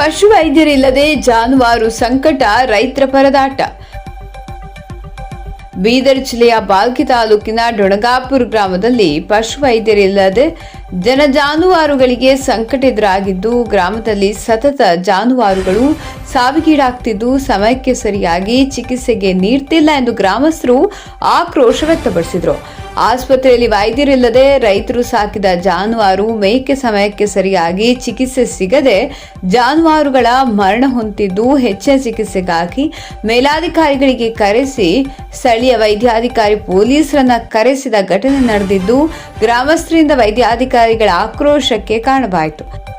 ಪಶು ವೈದ್ಯರಿಲ್ಲದೆ ಜಾನುವಾರು ಸಂಕಟ, ರೈತರ ಪರದಾಟ. ಬೀದರ್ ಜಿಲ್ಲೆಯ ಬಾಲ್ಕಿ ತಾಲೂಕಿನ ಡೊಣಗಾಪುರ ಗ್ರಾಮದಲ್ಲಿ ಪಶು ವೈದ್ಯರಿಲ್ಲದೆ ಜನ ಜಾನುವಾರುಗಳಿಗೆ ಸಂಕಟ ಎದುರಾಗಿದ್ದು, ಗ್ರಾಮದಲ್ಲಿ ಸತತ ಜಾನುವಾರುಗಳು ಸಾವಿಗೀಡಾಗ್ತಿದ್ದು ಸಮಯಕ್ಕೆ ಸರಿಯಾಗಿ ಚಿಕಿತ್ಸೆಗೆ ನೀಡ್ತಿಲ್ಲ ಎಂದು ಗ್ರಾಮಸ್ಥರು ಆಕ್ರೋಶ ವ್ಯಕ್ತಪಡಿಸಿದರು. ಆಸ್ಪತ್ರೆಯಲ್ಲಿ ವೈದ್ಯರಿಲ್ಲದೆ ರೈತರು ಸಾಕಿದ ಜಾನುವಾರು ಮೇಕೆ ಸಮಯಕ್ಕೆ ಸರಿಯಾಗಿ ಚಿಕಿತ್ಸೆ ಸಿಗದೆ ಜಾನುವಾರುಗಳ ಮರಣ ಹೊಂದಿದ್ದು ಹೆಚ್ಚಿನ ಚಿಕಿತ್ಸೆಗಾಗಿ ಮೇಲಾಧಿಕಾರಿಗಳಿಗೆ ಕರೆಸಿ ಸ್ಥಳೀಯ ವೈದ್ಯಾಧಿಕಾರಿ ಪೊಲೀಸರನ್ನ ಕರೆಸಿದ ಘಟನೆ ನಡೆದಿದ್ದು, ಗ್ರಾಮಸ್ಥರಿಂದ ವೈದ್ಯಾಧಿಕಾರಿಗಳ ಆಕ್ರೋಶಕ್ಕೆ ಕಾರಣವಾಯಿತು.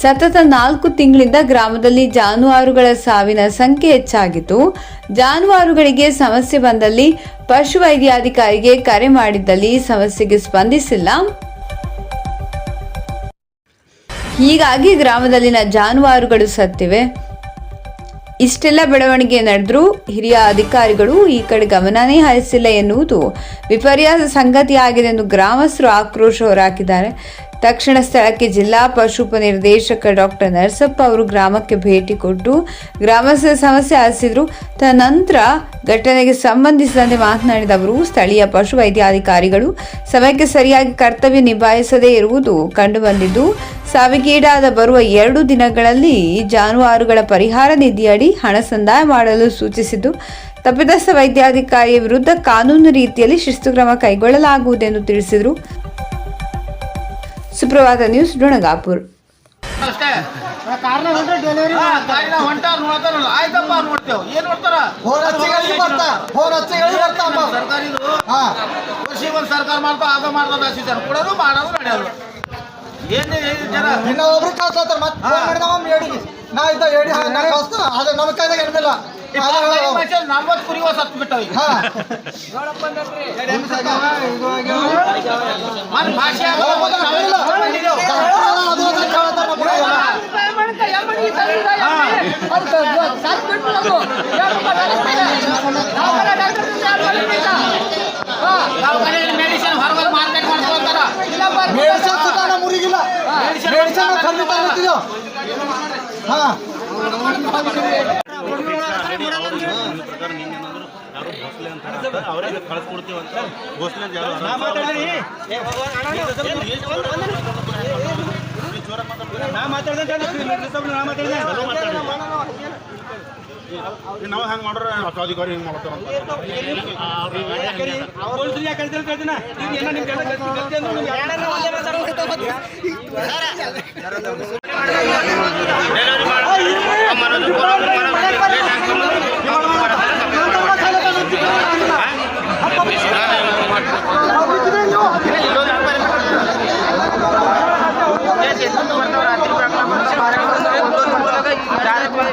ಸತತ ನಾಲ್ಕು ತಿಂಗಳಿಂದ ಗ್ರಾಮದಲ್ಲಿ ಜಾನುವಾರುಗಳ ಸಾವಿನ ಸಂಖ್ಯೆ ಹೆಚ್ಚಾಗಿತ್ತು. ಜಾನುವಾರುಗಳಿಗೆ ಸಮಸ್ಯೆ ಬಂದಲ್ಲಿ ಪಶುವೈದ್ಯಾಧಿಕಾರಿಗೆ ಕರೆ ಮಾಡಿದ್ದಲ್ಲಿ ಸಮಸ್ಯೆಗೆ ಸ್ಪಂದಿಸಿಲ್ಲ. ಹೀಗಾಗಿ ಗ್ರಾಮದಲ್ಲಿನ ಜಾನುವಾರುಗಳು ಸತ್ತಿವೆ. ಇಷ್ಟೆಲ್ಲ ಬೆಳವಣಿಗೆ ನಡೆದರೂ ಹಿರಿಯ ಅಧಿಕಾರಿಗಳು ಈ ಕಡೆ ಗಮನನೇ ಹರಿಸಿಲ್ಲ ಎನ್ನುವುದು ವಿಪರ್ಯಾಸ ಸಂಗತಿಯಾಗಿದೆ ಎಂದು ಗ್ರಾಮಸ್ಥರು ಆಕ್ರೋಶ ಹೊರಹಾಕಿದ್ದಾರೆ ತಕ್ಷಣ ಸ್ಥಳಕ್ಕೆ ಜಿಲ್ಲಾ ಪಶು ಉಪನಿರ್ದೇಶಕ ಡಾಕ್ಟರ್ ನರಸಪ್ಪ ಅವರು ಗ್ರಾಮಕ್ಕೆ ಭೇಟಿ ಕೊಟ್ಟು ಗ್ರಾಮಸ್ಥರ ಸಮಸ್ಯೆ ಆಲಿಸಿದ್ರು. ತನಂತರ ಘಟನೆಗೆ ಸಂಬಂಧಿಸಿದಂತೆ ಮಾತನಾಡಿದ ಅವರು, ಸ್ಥಳೀಯ ಪಶು ವೈದ್ಯಾಧಿಕಾರಿಗಳು ಸಮಯಕ್ಕೆ ಸರಿಯಾಗಿ ಕರ್ತವ್ಯ ನಿಭಾಯಿಸದೇ ಇರುವುದು ಕಂಡುಬಂದಿದ್ದು, ಸಾವಿಗೀಡಾದ ಬರುವ ಎರಡು ದಿನಗಳಲ್ಲಿ ಜಾನುವಾರುಗಳ ಪರಿಹಾರ ನಿಧಿಯಡಿ ಹಣ ಸಂದಾಯ ಮಾಡಲು ಸೂಚಿಸಿದ್ದು, ತಪ್ಪಿತಸ್ಥ ವೈದ್ಯಾಧಿಕಾರಿಯ ವಿರುದ್ಧ ಕಾನೂನು ರೀತಿಯಲ್ಲಿ ಶಿಸ್ತು ಕ್ರಮ ಕೈಗೊಳ್ಳಲಾಗುವುದೆಂದು ತಿಳಿಸಿದರು. ಸುಪ್ರಭಾತ ನ್ಯೂಸ್ ಡೊಣಗಾಪುರ್ ಅಷ್ಟೇ ಹೊಂಟಾರ ನೋಡ್ತಾರಲ್ಲ ಆಯ್ತಪ್ಪ ನೋಡ್ತೇವೆ ಏನ್ ನೋಡ್ತಾರ ಸರ್ಕಾರ ಮಾಡ್ತಾ ಆಗ ಮಾಡ್ತದ ಸೀಸನ್ ಕೊಡೋದು ಮಾಡೋದು ನಡೆಯೋದು ಏನ್ ಏನ್ ಜನ ಇನ್ನ ಒಬ್ರು ಕಳ್ಸತ್ತಾರ ಮತ್ತೆ ಫೋನ್ ಮಾಡಿದವ ಏಡಿಗೆ ನಾ ಇದ್ದ ಏಡಿ ಹಾ, ನಾ ಕಳ್ಸ್ತ ಅದು ನಮ್ಮ ಕೈದಾಗ ಏನಿಲ್ಲ ನಲ್ವತ್ತು ಕುರಿಗಳು ಸತ್ತು ಬಿಟ್ಟವ ಈಗ ಹಾ ಮತ್ತ್ ಭಾಷೆ ಅವರಿಗೆ ಕಳ್ಸ್ಕೊಡ್ತೀವಿ ಅಂತ ಘೋಷಣೆ ಅಂತ ಯಾರು ನಾವು ಹಂಗೆ ಮಾಡ್ರೆ ಅಧಿಕಾರಿ ಹಿಂಗೆ ಮಾಡ್ತಾರ ರಾತ್ರಿ